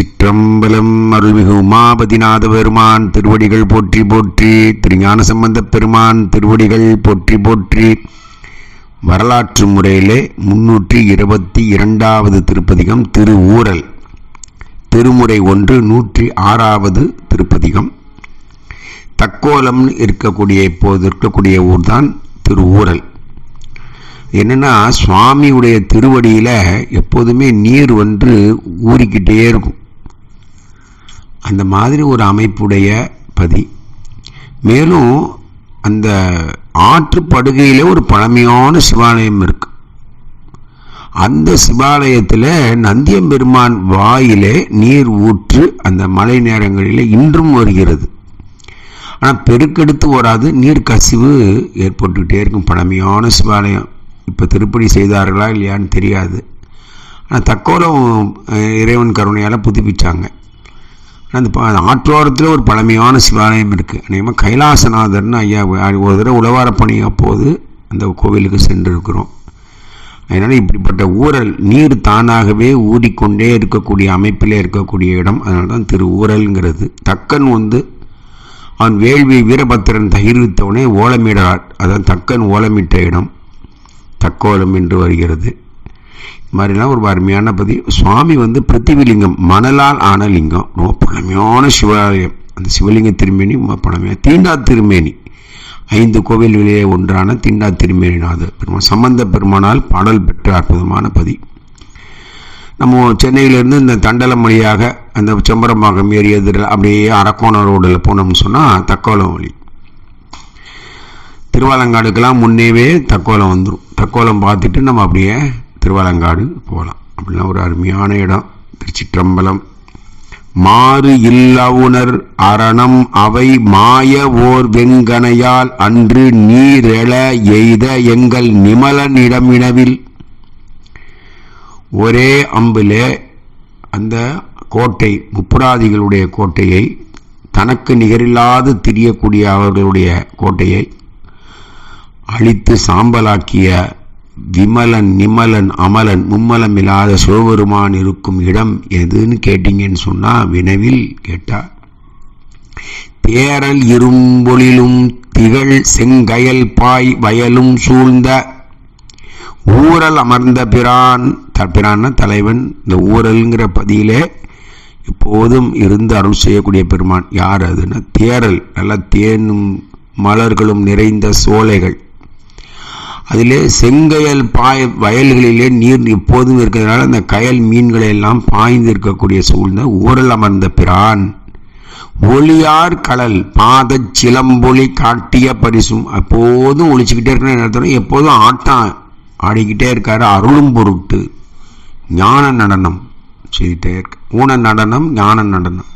திருச்சிற்றம்பலம் அருள்மிகு உமாபதிநாத பெருமான் திருவடிகள் போற்றி போற்றி திருஞான சம்பந்த பெருமான் திருவடிகள் போற்றி போற்றி. வரலாற்று முறையிலே முன்னூற்றி இருபத்தி இரண்டாவது திருப்பதிகம் திரு ஊரல் திருமுறை ஒன்று நூற்றி ஆறாவது திருப்பதிகம். தக்கோலம்னு இருக்கக்கூடிய இப்போது இருக்கக்கூடிய ஊர் தான் திரு ஊரல் சுவாமியுடைய திருவடியில் எப்போதுமே நீர் வந்து ஊறிக்கிட்டே இருக்கும். அந்த மாதிரி ஒரு அமைப்புடைய பதி. மேலும் அந்த ஆற்று படுகையிலே ஒரு பழமையான சிவாலயம் இருக்கு. அந்த சிவாலயத்தில் நந்தியம்பெருமான் வாயிலே நீர் ஊற்று அந்த மழை நேரங்களில் இன்றும் வருகிறது. ஆனால் பெருக்கெடுத்து வராது நீர் கசிவு ஏற்பட்டுக்கிட்டே இருக்கும். பழமையான சிவாலயம். இப்போ திருப்பணி செய்தார்களா இல்லையான்னு தெரியாது. ஆனால் தக்கோலம் இறைவன் கருணையால் புதுப்பிச்சாங்க. அந்த ஆற்றோரத்தில் ஒரு பழமையான சிவாலயம் இருக்குது அநேகமாக கைலாசநாதர்னு ஐயா ஒரு தடவை உழவார பணி அப்போது அந்த கோவிலுக்கு சென்றிருக்கிறோம். அதனால் இப்படிப்பட்ட ஊரல் நீர் தானாகவே ஊறிக்கொண்டே இருக்கக்கூடிய அமைப்பிலே இருக்கக்கூடிய இடம். அதனால தான் திரு ஊரல்ங்கிறது தக்கன் வந்து அவன் வேள்வி வீரபத்திரன் தகிர்வித்தவனே ஓலமிடார் அதான் தக்கன் ஓலமிட்ட இடம். தக்கோலம் என்று வருகிறது. மாதிரிலாம் ஒரு அருமையான பதி சுவாமி வந்து பிருத்திவிலிங்கம் மணலால் ஆன லிங்கம். ரொம்ப பழமையான சிவாலயம். அந்த சிவலிங்க திருமேனி ரொம்ப பழமையான. தீண்டா திருமேனி. ஐந்து கோவில்களிலே ஒன்றான தீண்டா திருமேனிநாதர் பெருமான் சம்பந்த பெருமானால் பாடல் பெற்ற அற்புதமான பதி. நம்ம சென்னையிலேருந்து இந்த தண்டலம் வழியாக அந்த செம்பரம்பாக்கம் ஏரி அப்படியே அரக்கோணம் ரோடில் போனோம்னு சொன்னால் தக்கோலம் வழி. திருவாலங்காடுக்கெல்லாம் முன்னேவே தக்கோலம் வந்துடும் தக்கோலம் பார்த்துட்டு நம்ம அப்படியே திருவாலங்காடு போகலாம் அப்படிலாம் ஒரு அருமையான இடம். திருச்சிற்றம்பலம். மாறு இல்லவுணர் அரணம் அவை மாய ஓர் வெங்கனையால் அன்று நீரெழ எய்த எங்கள் நிமலனிடமினவில் ஒரே அம்பிலே அந்த கோட்டை முப்புராதிகளுடைய கோட்டையை தனக்கு நிகரில்லாது திரியக்கூடிய அவர்களுடைய கோட்டையை அழித்து சாம்பலாக்கிய விமலன் நிமலன் அமலன் மும்மலம் இல்லாத சிவபெருமான் இருக்கும் இடம் எதுன்னு கேட்டீங்கன்னு சொன்னா வினவில் கேட்டார். தேரல் இரும்பொழிலும் திகழ் செங்கயல் பாய் வயலும் சூழ்ந்த ஊரல் அமர்ந்த பிரான் பிரான பிரான்னா தலைவன். இந்த ஊரல்ங்கிற பதியிலே எப்போதும் இருந்து அருள் செய்யக்கூடிய பெருமான் யார் அதுன்னா தேரல் நல்ல தேனும் மலர்களும் நிறைந்த சோலைகள். அதிலே செங்கயல் பாய் வயல்களிலே நீர் எப்போதும் இருக்கிறதுனால அந்த கயல் மீன்களை எல்லாம் பாய்ந்து இருக்கக்கூடிய சூழ்ந்த ஊரல் அமர்ந்த பிரான். ஒளியார் கடல் பாத சிலம்பொலி காட்டிய பரிசும் எப்போதும் ஒழிச்சுக்கிட்டே இருக்கிற நேரத்தில் எப்போதும் ஆட்டம் ஆடிக்கிட்டே இருக்காரு அருளும் பொருட்டு. ஞான நடனம் செய்துட்டே இருக்கு. ஊன நடனம் ஞான நடனம்.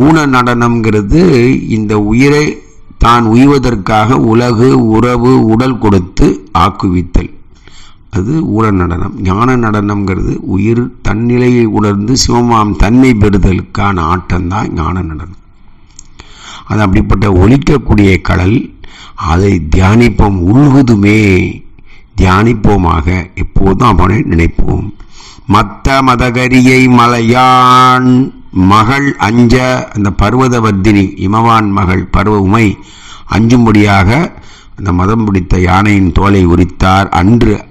ஊன நடனம்ங்கிறது இந்த உயிரை தான் உய்வதற்காக உலகு உறவு உடல் கொடுத்து ஆக்குவித்தல். அது ஊழ நடனம். ஞான நடனம்ங்கிறது உயிர் தன்னிலையை உணர்ந்து சிவமாம் தன்மை பெறுதலுக்கான ஆட்டம்தான் ஞான நடனம். அது அப்படிப்பட்ட ஒழிக்கக்கூடிய கடல். அதை தியானிப்போம் உழுகுதுமே தியானிப்போமாக எப்போதும் அவனை நினைப்போம். மத்த மதகரியை மலையான் மகள் அஞ்ச அந்த பர்வதவர்தினி இமவான் மகள் பருவ உமை அஞ்சும்படியாக அந்த மதம் பிடித்த யானையின் தோலை உரித்தார். அன்று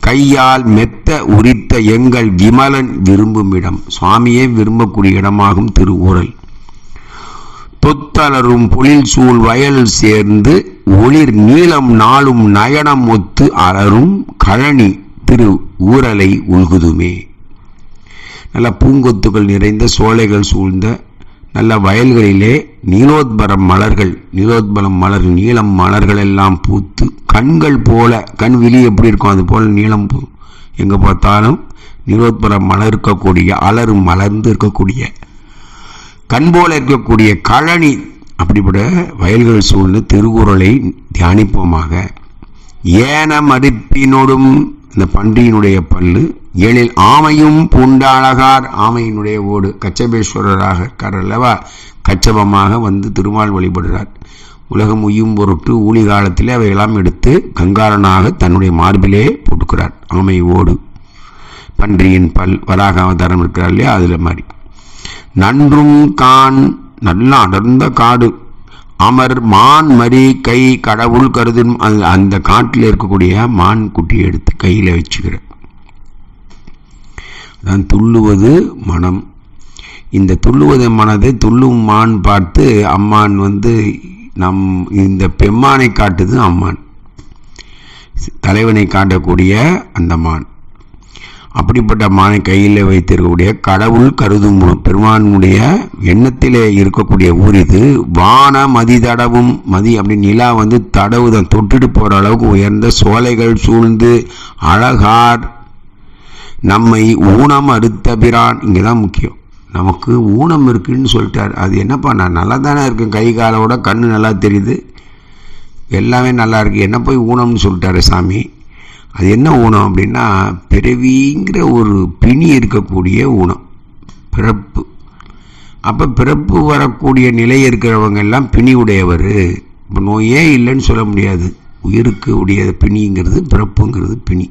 கையால் மெத்த உரித்த எங்கள் விமலன் விரும்பும் இடம். சுவாமியே விரும்பக்கூடிய இடமாகும் திருவுரல். தொத்தலரும் பொழில் சூழ் வயல் சேர்ந்து ஒளிர் நீளம் நாளும் நயனம் ஒத்து அலரும் கழனி திரு ஊரலை உள்குதுமே. நல்ல பூங்கொத்துகள் நிறைந்த சோலைகள் சூழ்ந்த நல்ல வயல்களிலே நீலோத்பரம் மலர்கள் நீலோத்பரம் மலர் நீளம் மலர்கள் எல்லாம் பூத்து கண்கள் போல கண் விழி எப்படி இருக்கும் அது போல் நீளம் பூ. எங்கே பார்த்தாலும் நீலோத்பரம் மலர் இருக்கக்கூடிய அலரும் மலர்ந்து இருக்கக்கூடிய கண் போல இருக்கக்கூடிய கழனி. அப்படிப்பட்ட வயல்கள் சூழ்ந்து திருக்குறளை தியானிப்போமாக. ஏன மதிப்பினோடும் இந்த பன்றியினுடைய பல்லு எழில் ஆமையும் பூண்டாளகார் ஆமையினுடைய ஓடு கச்சபேஸ்வரராக இருக்கார் அல்லவா கச்சபமாக வந்து திருமால் வழிபடுகிறார். உலகம் உய்யும் பொருட்டு ஊழி காலத்திலே அவையெல்லாம் எடுத்து கங்காரனாக தன்னுடைய மார்பிலே போட்டுக்கிறார். ஆமை ஓடு. பன்றியின் பல் வராக அவதாரம் இருக்கிறார் இல்லையா? அதில் மாதிரி. நன்றும் கான் நல்ல அடர்ந்த காடு. அமர் மான் மறி கை கடவுள் கருதும் அந்த அந்த காட்டில் இருக்கக்கூடிய மான் குட்டியை எடுத்து கையில் வச்சுக்கிற அதான் துள்ளுவது மனம். இந்த துள்ளுவது மனதை துள்ளும் மான் பார்த்து அம்மான் வந்து நம் இந்த பெம்மானை காட்டுது அம்மான். தலைவனை காட்டக்கூடிய அந்த மான். அப்படிப்பட்ட மானை கையில் வைத்திருக்கக்கூடிய கடவுள் கருதும் பெருமானுடைய எண்ணத்திலே இருக்கக்கூடிய ஊர் இது. வான மதி தடவும் மதி அப்படி நிலா வந்து தடவுதான் தொட்டுட்டு போகிற அளவுக்கு உயர்ந்த சோலைகள் சூழ்ந்து அழகார். நம்மை ஊனம் அறுத்த பிரான் இங்கே தான் முக்கியம். நமக்கு ஊனம் இருக்குன்னு சொல்லிட்டார். அது என்னப்பா நான் நல்லா தானே இருக்கேன்? கை காலோட கண்ணு நல்லா தெரியுது. எல்லாமே நல்லா இருக்கு. என்ன போய் ஊனம்னு சொல்லிட்டாரு சாமி? அது என்ன ஊனம் அப்படின்னா பிறவிங்கிற ஒரு பிணி இருக்கக்கூடிய ஊனம். பிறப்பு. அப்போ பிறப்பு வரக்கூடிய நிலை இருக்கிறவங்க எல்லாம் பிணி உடையவர். இப்போ நோயே இல்லைன்னு சொல்ல முடியாது. உயிருக்கு உடைய பிணிங்கிறது பிறப்புங்கிறது பிணி.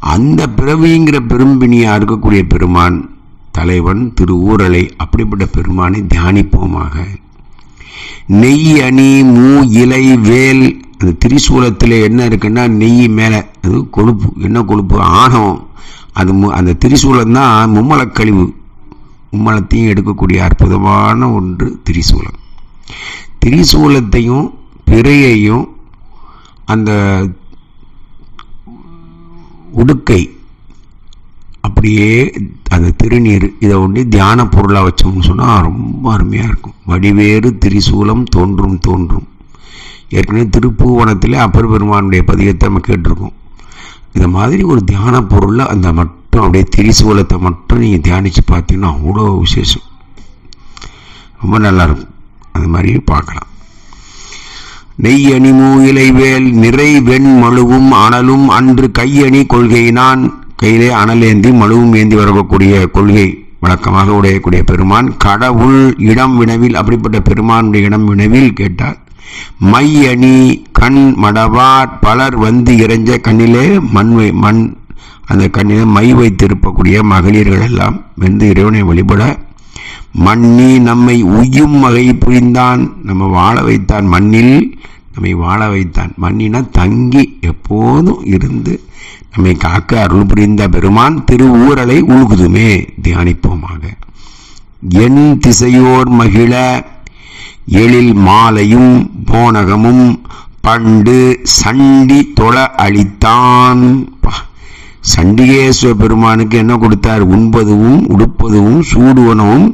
அந்த பிறவிங்கிற பெரும்பிணியாக இருக்கக்கூடிய பெருமான் தலைவன் திரு ஊரலை அப்படிப்பட்ட பெருமானை தியானிப்போமாக. நெய் அணி மூ இலை வேல் அந்த திரிசூலத்தில் என்ன இருக்குன்னா நெய் மேலே அது கொழுப்பு என்ன கொழுப்பு? ஆணவம் அது மு அந்த திரிசூலம் தான் மும்மலக்கழிவு. மும்மலத்தையும் எடுக்கக்கூடிய அற்புதமான ஒன்று திரிசூலம். திரிசூலத்தையும் பிறையையும் அந்த உடுக்கை அப்படியே அந்த திருநீர் இதை ஒண்டி தியான பொருளாக வச்சோம்னு சொன்னால் ரொம்ப அருமையாக இருக்கும். வடிவேறு திரிசூலம் தோன்றும் தோன்றும். ஏற்கனவே திருப்பூவனத்தில் அப்பர் பெருமானுடைய பதிகத்தை நம்ம கேட்டிருக்கோம். இந்த மாதிரி ஒரு தியான பொருளில் அந்த மட்டும் அப்படியே திரிசூலத்தை மட்டும் நீங்கள் தியானித்து பார்த்தீங்கன்னா அவ்வளோ விசேஷம். ரொம்ப நல்லாயிருக்கும். அது மாதிரி பார்க்கலாம். நெய் அணிமூ இலைவேல் நிறை வெண் மழுவும் அனலும் அன்று கையணி கொள்கையினான். கையிலே அனல் ஏந்தி மழுவும் ஏந்தி வரக்கூடிய கொள்கை வழக்கமாக உடையக்கூடிய பெருமான். கடவுள் இடம் வினவில் அப்படிப்பட்ட பெருமானுடைய இடம் வினவில் கேட்டார் மை அணி கண் மடவார் பலர் வந்து இறைஞ்ச கண்ணிலே மண் மண் அந்த கண்ணிலே மை வைத்திருப்பக்கூடிய மகளிர்கள் எல்லாம் வந்து இறைவனை வழிபட மண்ணி நம்மை உய்யும் வகை புரிந்தான். நம்ம வாழ வைத்தான் மண்ணில் நம்மை வாழ வைத்தான் மண்ணினா தங்கி எப்போதும் இருந்து நம்மை காக்க அருள் புரிந்த பெருமான் திரு ஊரலை உழுகுதுமே. தியானிப்போமாக. என் திசையோர் மகிழ எழில் மாலையும் போனகமும் பண்டு சண்டி தொழ அளித்தான். சண்டிகேஸ்வர பெருமானுக்கு என்ன கொடுத்தார்? உண்பதுவும் உடுப்பதுவும் சூடுவனவும்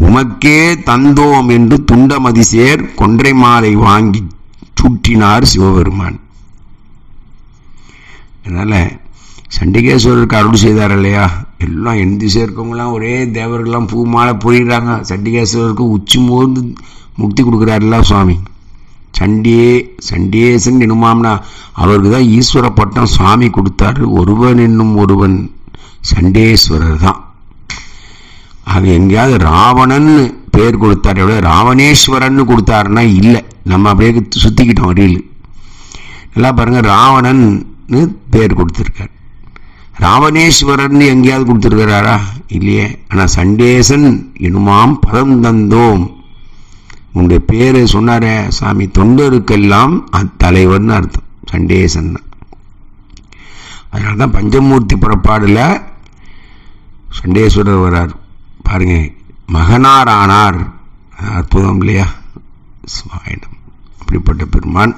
உமக்கே தந்தோம் என்று துண்டமதிசேர் கொன்றை மாலை வாங்கி சுற்றினார் சிவபெருமான். அதனால் சண்டிகேஸ்வரருக்கு அருள் செய்தார் இல்லையா? எல்லாம் எந்த சேர்க்கவங்களாம் ஒரே தேவர்கள்லாம் பூ மாலை பொழிகிறாங்க சண்டிகேஸ்வரருக்கு உச்சி மோர்ந்து முக்தி கொடுக்குறாருல்ல சுவாமி? சண்டியே சண்டியேசன் என்னுமாம்னா அவருக்கு தான் ஈஸ்வர பட்டம் சுவாமி கொடுத்தாரு. ஒருவன் என்னும் ஒருவன் சண்டேஸ்வரர் தான். அது எங்கேயாவது ராவணன் பேர் கொடுத்தாரு எவ்வளோ ராவணேஸ்வரன் கொடுத்தாருன்னா இல்லை. நம்ம அப்படியே சுற்றிக்கிட்டோம் அடியில். நல்லா பாருங்க ராவணன்னு பேர் கொடுத்துருக்காரு. ராவணேஸ்வரன் எங்கேயாவது கொடுத்துருக்கிறாரா? இல்லையே. ஆனால் சண்டேசன் எனுமாம் பதம் தந்தோம். உங்களுடைய பேர் சொன்னாரே சாமி தொண்டருக்கெல்லாம் தலைவர்னு அர்த்தம். சண்டேசன் அதனால தான் பஞ்சமூர்த்தி புறப்பாடில் சண்டேஸ்வரர் வரார். பாருங்க மகனார் ஆனார் அற்புதம் இல்லையா? சுவாயிடம். அப்படிப்பட்ட பெருமான்.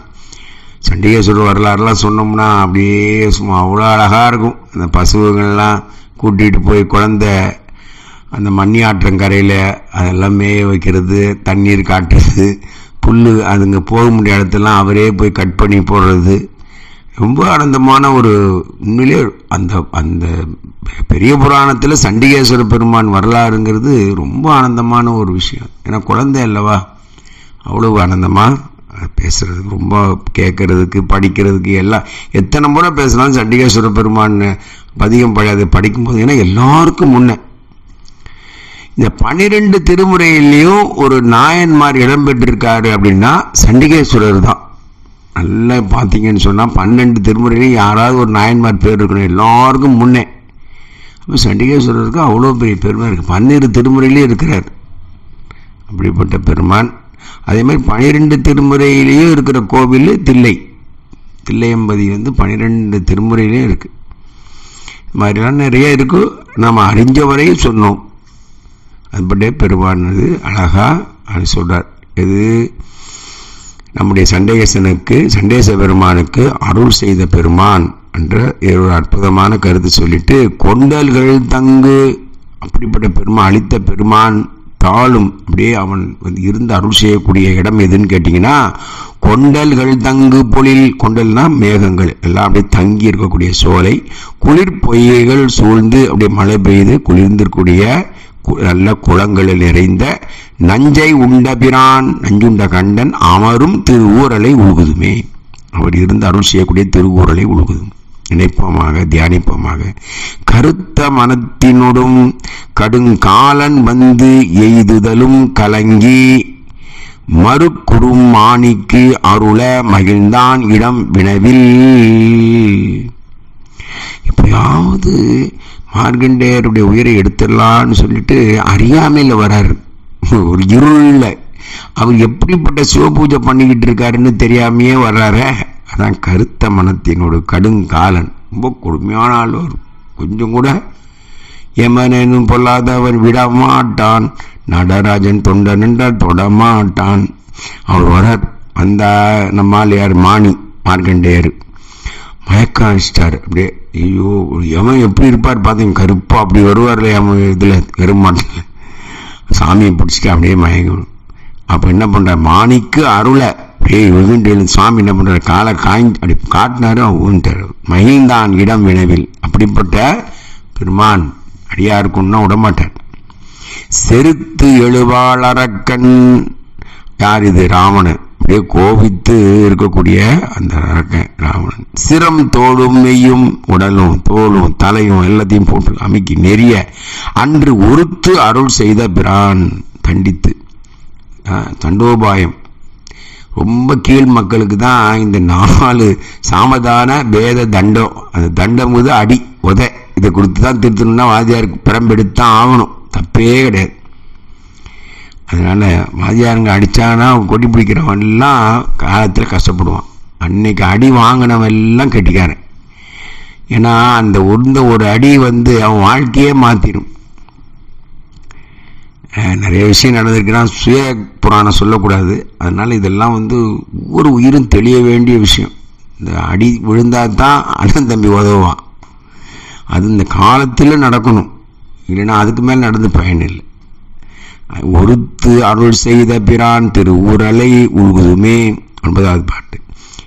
சண்டிகேஸ்வரர் வரலாறுலாம் சொன்னோம்னா அப்படியே சும்மா அவ்வளோ அழகாக இருக்கும். அந்த பசுவுகள்லாம் கூட்டிகிட்டு போய் குழந்த அந்த மண்ணி ஆற்றங்கரையில் அதெல்லாம் மேய வைக்கிறது தண்ணீர் காட்டுறது புல் அதுங்க போக முடிய இடத்தெல்லாம் அவரே போய் கட் பண்ணி போடுறது. ரொம்ப ஆனந்தமான ஒரு உண்மையிலே அந்த அந்த பெரிய புராணத்தில் சண்டிகேஸ்வர பெருமான் வரலாறுங்கிறது ரொம்ப ஆனந்தமான ஒரு விஷயம். ஏன்னா குழந்தை அல்லவா? அவ்வளவு ஆனந்தமாக பேசுகிறதுக்கு ரொம்ப கேட்கறதுக்கு படிக்கிறதுக்கு எல்லாம் எத்தனை முறை பேசலாம் சண்டிகேஸ்வர பெருமான் பதிகம் பழையாது படிக்கும்போது? ஏன்னா எல்லாருக்கும் முன்னே. இந்த பன்னிரெண்டு திருமுறையிலையும் ஒரு நாயன்மார் இடம்பெற்றிருக்காரு அப்படின்னா சண்டிகேஸ்வரர் தான். நல்லா பார்த்தீங்கன்னு சொன்னால் பன்னெண்டு திருமுறையிலையும் யாராவது ஒரு நாயன்மார் பேர் இருக்கணும். எல்லாருக்கும் முன்னே. அப்போ சண்டிகேஸ்வரருக்கு அவ்வளோ பெரிய பெருமை இருக்குது பன்னிரு திருமுறையிலையும் இருக்கிறார். அப்படிப்பட்ட பெருமான். அதே மாதிரி பனிரெண்டு திருமுறையிலேயும் இருக்கிற கோவில் தில்லை. தில்லையம்பதி வந்து பனிரெண்டு திருமுறையிலையும் இருக்குது இது மாதிரிலாம் நிறைய இருக்குது நாம் அறிஞ்ச வரையும் சொன்னோம். அதுபடியே பெருமானது அழகாக அது சொல்கிறார் இது நம்முடைய சண்டேசனுக்கு சண்டேச பெருமானுக்கு அருள் செய்த பெருமான் என்ற ஒரு அற்புதமான கருத்து சொல்லிட்டு கொண்டல்கள் தங்கு. அப்படிப்பட்ட பெருமான் அளித்த பெருமான் தாளும் அப்படியே அவன் வந்து இருந்து அருள் செய்யக்கூடிய இடம் எதுன்னு கேட்டிங்கன்னா கொண்டல்கள் தங்கு பொழில். கொண்டல்னா மேகங்கள். எல்லாம் அப்படியே தங்கி இருக்கக்கூடிய சோலை குளிர் பொய்கைகள் சூழ்ந்து அப்படியே மழை பெய்து குளிர்ந்திருக்கக்கூடிய நல்ல குளங்களில் நிறைந்த நஞ்சை உண்ட பிரான் நஞ்சுண்ட கண்டன் அமரும் திருவூரலை உழுகுதுமே. அவர் இருந்து அருள் செய்யக்கூடிய திருவூரலை உழுகுதும் நினைப்போமாக தியானிப்போமாக. கருத்த மனத்தினுடும் கடுங்காலன் வந்து எய்துதலும் கலங்கி மறுக்குறும் மாணிக்கு அருள மகிழ்ந்தான் இடம் வினவில். எப்படியாவது மார்கண்டேயருடைய உயிரை எடுத்துடலான்னு சொல்லிட்டு அறியாமையில் வராரு. ஒரு இருளில். அவர் எப்படிப்பட்ட சிவபூஜை பண்ணிக்கிட்டு இருக்காருன்னு தெரியாமையே வர்றாரே. அதான் கருத்த மனத்தினோட கடுங்காலன். ரொம்ப கொடுமையான ஆள் வரும் கொஞ்சம் கூட எமனும் பொல்லாதவர் விடமாட்டான். நடராஜன் தொண்டன் என்றால் தொடமாட்டான். அவர் வரார். வந்தா நம்மால் யார்? மாணி மார்க்கண்டேயர். மயக்கம் அடிச்சிட்டார். அப்படியே ஐயோ எவன் எப்படி இருப்பார் பார்த்தீங்க கருப்பா அப்படி வருவார்ல எவன் இதில் கருமாட்டில் சாமியை பிடிச்சிட்டு அப்படியே மயங்கணும் அப்போ என்ன பண்ணுறார் மாணிக்கு அருளை. அப்படியே விழுந்து சாமி என்ன பண்ணுறாரு காலை காய்ஞ்சி அப்படி காட்டினாரு அவன் ஊன்ட்டார் மகிழ்ந்தான் இடம் வினவில். அப்படிப்பட்ட பெருமான் அடியாருக்குன்னா விடமாட்டார். செருத்து எழுவாளரக்கன் யார் இது? ராவணன். அப்படியே கோபித்து இருக்கக்கூடிய அந்த அரக்கன் ராவணன். சிரம் தோளும் மெய்யும் உடலும் தோலும் தலையும் எல்லாத்தையும் போட்டு அமைக்கி நெறிய அன்று உறுத்து அருள் செய்த பிரான் தண்டித்து. தண்டோபாயம். ரொம்ப கீழ் மக்களுக்கு தான் இந்த நாலு சாமதான வேத தண்டம். அந்த தண்டம் வந்து அடி உதை இதை கொடுத்து தான் திருத்தணும்னா வாத்தியாருக்கு பிறம்பெடுத்தான் ஆகணும். தப்பே கிடையாது. அதனால் வாதியாருங்க அடித்தானா கொடி பிடிக்கிறவன்லாம் காலத்தில் கஷ்டப்படுவான். அன்னைக்கு அடி வாங்கினவன் எல்லாம் கெட்டிக்காரன். ஏன்னா அந்த உருந்த ஒரு அடி வந்து அவன் வாழ்க்கையே மாற்றிடும் நிறைய விஷயம் நடந்திருக்குன்னா சுய புராணம் சொல்லக்கூடாது. அதனால் இதெல்லாம் வந்து ஒவ்வொரு உயிரும் தெளிய வேண்டிய விஷயம். இந்த அடி விழுந்தா தான் அண்ணன் தம்பி உதவுவான். அது இந்த காலத்தில் நடக்கணும். இல்லைன்னா அதுக்கு மேலே நடந்து பயன் இல்லை ஒருத்து அருள் செய்த பிரான் திரு ஊரலை உழுகுதுமே. ஒன்பதாவது பாட்டு.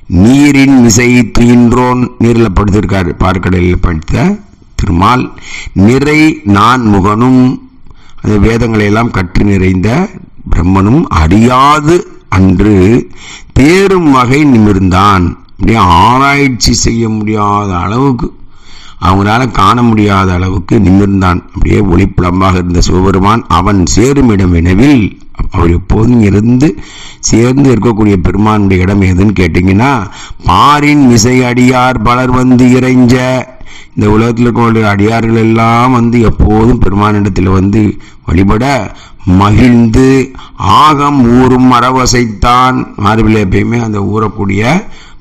நீரின் விசை துயின்றோன் நீரில் படுத்திருக்காரு பார்க்கடலில் படித்த திருமால். நிறை நான் முகனும் அந்த வேதங்களை எல்லாம் கற்று நிறைந்த பிரம்மனும் அறியாது அன்று தேரும் வகை நிமிர்ந்தான். அப்படியே ஆராய்ச்சி செய்ய முடியாத அளவுக்கு அவங்களால காண முடியாத அளவுக்கு நிமிர்ந்தான். அப்படியே ஒளிப்புலமாக இருந்த சிவபெருமான் அவன் சேரும் இடம் எனவே அவர் எப்போதும் இருந்து சேர்ந்து இருக்கக்கூடிய பெருமானுடைய இடம் எதுன்னு கேட்டிங்கன்னா பாரின் மிசை அடியார் பலர் வந்து இறைஞ்ச இந்த உலகத்தில் இருக்கக்கூடிய அடியார்கள் எல்லாம் வந்து எப்போதும் பெருமானிடத்தில் வந்து வழிபட மகிழ்ந்து ஆகம் ஊறும் மரவசைத்தான் மார்பில் எப்பயுமே அந்த ஊறக்கூடிய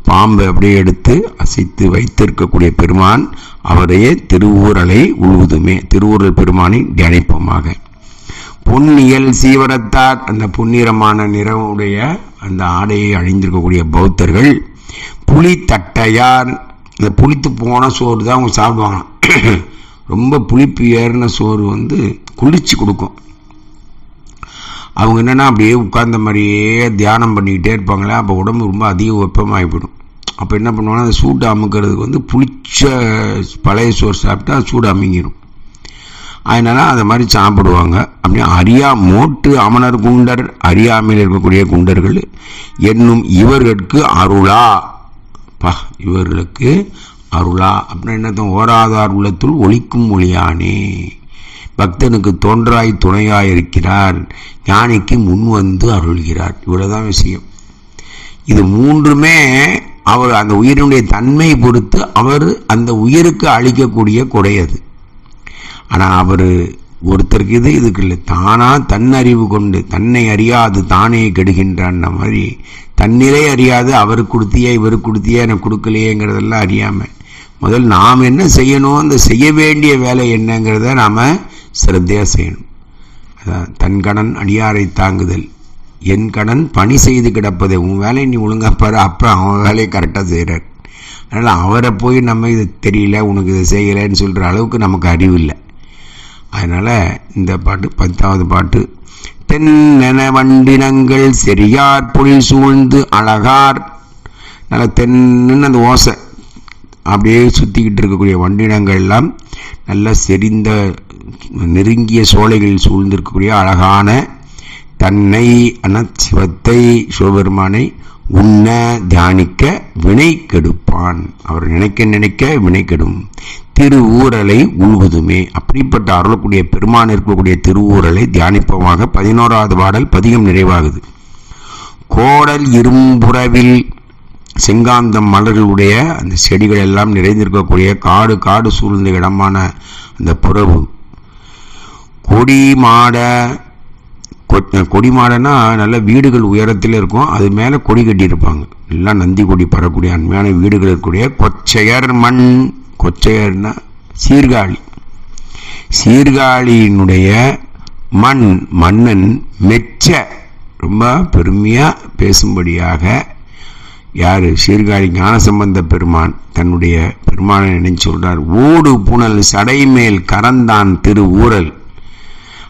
பாம்பை அப்படியே எடுத்து அசைத்து வைத்திருக்கக்கூடிய பெருமான் அவரையே திருவூரலை உழுவுதுமே. திருவூரல் பெருமானை தியானிப்போமாக. பொன்னியல் சீவரத்தார் அந்த புன்னிறமான நிறமுடைய அந்த ஆடையை அழிந்திருக்கக்கூடிய பௌத்தர்கள் புளி தட்டையார் இந்த புளித்து போன சோறு தான் அவங்க சாப்பிடுவாங்க ரொம்ப புளிப்பு ஏறின சோறு வந்து குளிர்ச்சி கொடுக்கும். அவங்க என்னென்னா அப்படியே உட்கார்ந்த மாதிரியே தியானம் பண்ணிக்கிட்டே இருப்பாங்களே அப்போ உடம்பு ரொம்ப அதிக வெப்பமாகி போயிடும் அப்போ என்ன பண்ணுவாங்கன்னா அந்த சூட்டை அமுக்கிறதுக்கு வந்து புளிச்ச பழைய சோறு சாப்பிட்டா சூடு அமுங்கிடும் அதனால் அதை மாதிரி சாப்பிடுவாங்க. அப்படியே அறியா மோட்டு அமனர் குண்டர் அறியாமையில் இருக்கக்கூடிய குண்டர்கள் என்னும் இவர்களுக்கு அருளா. பா இவர்களுக்கு அருளா. அப்படின்னு என்னத்தம்? ஓராதார் உள்ளத்துள் ஒழிக்கும் ஒளியானே. பக்தனுக்கு தோன்றாய் துணையாயிருக்கிறார் ஞானிக்கு முன் வந்து அருள்கிறார். இவ்வளவுதான் விஷயம். இது மூன்றுமே அவர் அந்த உயிரினுடைய தன்மை பொறுத்து அவர் அந்த உயிருக்கு அளிக்கக்கூடிய கொடை அது. ஆனால் அவர் ஒருத்தருக்கு இது இதுக்கு இல்லை. தானாக தன்னறிவு கொண்டு தன்னை அறியாது தானே கெடுகின்றான் மாதிரி தன்னிலே அறியாது அவருக்கு கொடுத்தியே இவருக்கு கொடுத்தியே எனக்கு கொடுக்கலையேங்கிறதெல்லாம் அறியாமல் முதல் நாம் என்ன செய்யணும் அந்த செய்ய வேண்டிய வேலை என்னங்கிறத நாம் சிரத்தையாக செய்யணும். அதான் தன் கடன் அடியாரை தாங்குதல். என் கடன் பணி செய்து கிடப்பதை உன் வேலையை நீ ஒழுங்காக பாரு அப்போ அவன் வேலையை கரெக்டாக செய்கிறார் அதனால் அவரை போய் நம்ம இது தெரியல உனக்கு இது செய்யலைன்னு சொல்கிற அளவுக்கு நமக்கு அறிவு இல்லை. அதனால் இந்த பாட்டு பத்தாவது பாட்டு தென்னென வண்டினங்கள் செரியார் பொழில் சூழ்ந்து அழகார். நல்ல தென்னு அந்த ஓசை. அப்படியே சுற்றிக்கிட்டு இருக்கக்கூடிய வண்டினங்கள்லாம் நல்ல செறிந்த நெருங்கிய சோலைகளில் சூழ்ந்திருக்கக்கூடிய அழகான தன்னை அனச்சிவத்தை சிவபெருமானை உண்ண தியானிக்க வினை கெடுப்பான். அவர் நினைக்க நினைக்க வினை கெடும். திருவூரலை உழுவதுமே அப்படிப்பட்ட அருளக்கூடிய பெருமான் இருக்கக்கூடிய திருவூரலை தியானிப்பமாக பதினோராவது பாடல் பதிகம் நிறைவாகுது. கோடல் இரும்புறவில் செங்காந்தம் மலர்களுடைய அந்த செடிகள் எல்லாம் நிறைந்திருக்கக்கூடிய காடு காடு சூழ்ந்த இடமான அந்த புறவு. கொடி மாட கொடி மாடனா நல்ல வீடுகள் உயரத்தில் இருக்கும். அது மேலே கொடி கட்டியிருப்பாங்க. எல்லாம் நந்தி கொடி படக்கூடிய அண்மையான வீடுகள் இருக்கக்கூடிய கொச்சையர் மண். கொச்சையர்னா சீர்காழி. சீர்காழியினுடைய மண் மன்னன் மெச்ச. ரொம்ப பெருமையாக பேசும்படியாக யார்? சீர்காழி ஞானசம்பந்த பெருமான். தன்னுடைய பெருமானை நினைச்சு சொல்கிறார் ஓடு புனல் சடைமேல் கரந்தான் திரு ஊரல்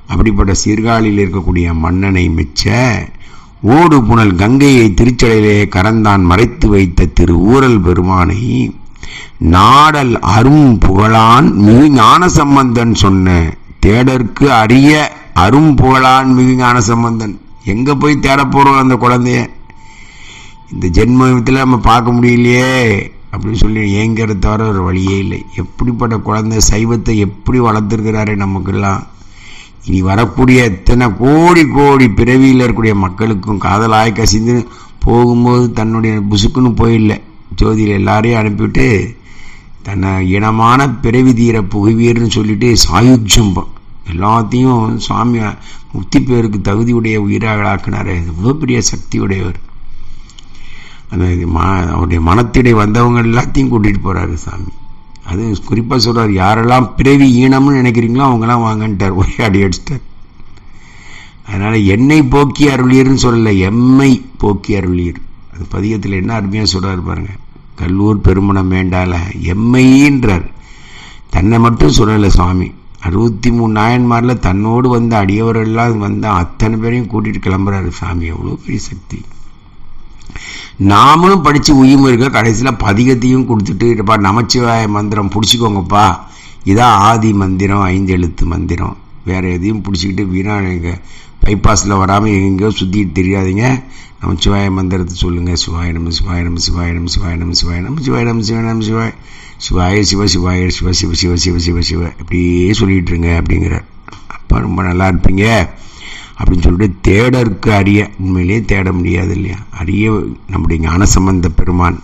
அப்படிப்பட்ட சீர்காழியில் இருக்கக்கூடிய மன்னனை மிச்ச ஓடு புனல் கங்கையை திருச்சடையிலே கரந்தான் மறைத்து வைத்த திரு ஊரல் பெருமானை நாடல் அரும் புகழான் மிகு ஞான சம்பந்தன் சொன்ன தேடற்கு அரிய அரும் புகழான் மிகு ஞானசம்பந்தன். எங்கே போய் தேட போறோம் அந்த குழந்தைய? இந்த ஜென்மத்தில் நம்ம பார்க்க முடியலையே அப்படின்னு சொல்லி ஏங்கிறத தவிர ஒரு வழியே இல்லை. எப்படிப்பட்ட குழந்தை சைவத்தை எப்படி வளர்த்துருக்கிறாரு நமக்கெல்லாம். இனி வரக்கூடிய எத்தனை கோடி கோடி பிறவியில் இருக்கக்கூடிய மக்களுக்கும் காதலாய் கசிந்து போகும்போது தன்னுடைய புசுக்குன்னு போயிடல ஜோதியில் எல்லாரையும் அனுப்பிவிட்டு தன்னை இனமான பிறவி தீர புகுவீர்னு சொல்லிட்டு சாயுஜ்யம் எல்லாத்தையும் சுவாமி முக்தி பேருக்கு தகுதியுடைய உயிராகலாக்கினார் மிகப்பெரிய பெரிய சக்தி உடையவர் அந்த அவருடைய மனத்திடை வந்தவங்க எல்லாத்தையும் கூட்டிகிட்டு போகிறாரு சாமி. அது குறிப்பாக சொல்கிறார் யாரெல்லாம் பிறவி ஈனம்னு நினைக்கிறீங்களோ அவங்கெல்லாம் வாங்கன்ட்டார். ஒரே அடி அடிச்சிட்டார். அதனால் என்னை போக்கி அருளியர்னு சொல்லலை எம்மை போக்கி அருளியர் அது பதியத்தில் என்ன அருமையாக சொல்கிறார் பாருங்கள் கல்லூர் பெருமணம் வேண்டால எம்மைன்றார் தன்னை மட்டும் சொல்லலை சுவாமி அறுபத்தி மூணு நாயன்மாரில் தன்னோடு வந்த அடியவரெல்லாம் வந்த அத்தனை பேரையும் கூட்டிகிட்டு கிளம்புறாரு சாமி. எவ்வளோ பெரிய சக்தி. நாமளும் படித்து உயிர்முருக கடைசியில் பதிகத்தையும் கொடுத்துட்டு இருப்பா நமச்சிவாய மந்திரம் பிடிச்சிக்கோங்கப்பா. இதான் ஆதி மந்திரம் ஐந்து எழுத்து மந்திரம். வேறு எதையும் பிடிச்சிக்கிட்டு வீணா எங்கள் பைபாஸில் வராமல் எங்கெங்கேயோ சுற்றிட்டு தெரியாதீங்க. நமச்சிவாய மந்திரத்தை சொல்லுங்கள் சிவாய நம்ம சிவாய நம்ம சிவாய நம்ம சிவாய நம்ம சிவாய நம்ம சிவாய நம்ம சிவாய நம்ம சிவாய. சிவாய சிவ சிவாய சிவ சிவ சிவ சிவ சிவ சிவ. இப்படியே சொல்லிகிட்டு இருங்க அப்படிங்கிறார் அப்போ ரொம்ப நல்லா இருப்பீங்க. அப்படின்னு சொல்லிட்டு தேடற்கு அறிய உண்மையிலேயே தேட முடியாது இல்லையா? அறிய நம்முடைய ஞானசம்பந்த பெருமான்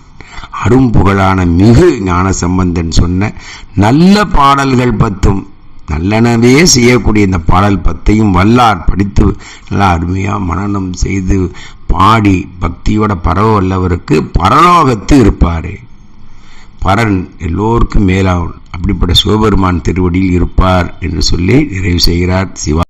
அரும்புகழான மிகு ஞானசம்பந்தன் சொன்ன நல்ல பாடல்கள் பத்தும் நல்லனவே செய்யக்கூடிய இந்த பாடல் பத்தையும் வல்லார் படித்து நல்லா அருமையாக மனநம் செய்து பாடி பக்தியோட பரவ வல்லவருக்கு பரலோகத்து இருப்பார். பரன் எல்லோருக்கும் மேலாவன். அப்படிப்பட்ட சிவபெருமான் திருவடியில் இருப்பார் என்று சொல்லி நிறைவு செய்கிறார் சிவா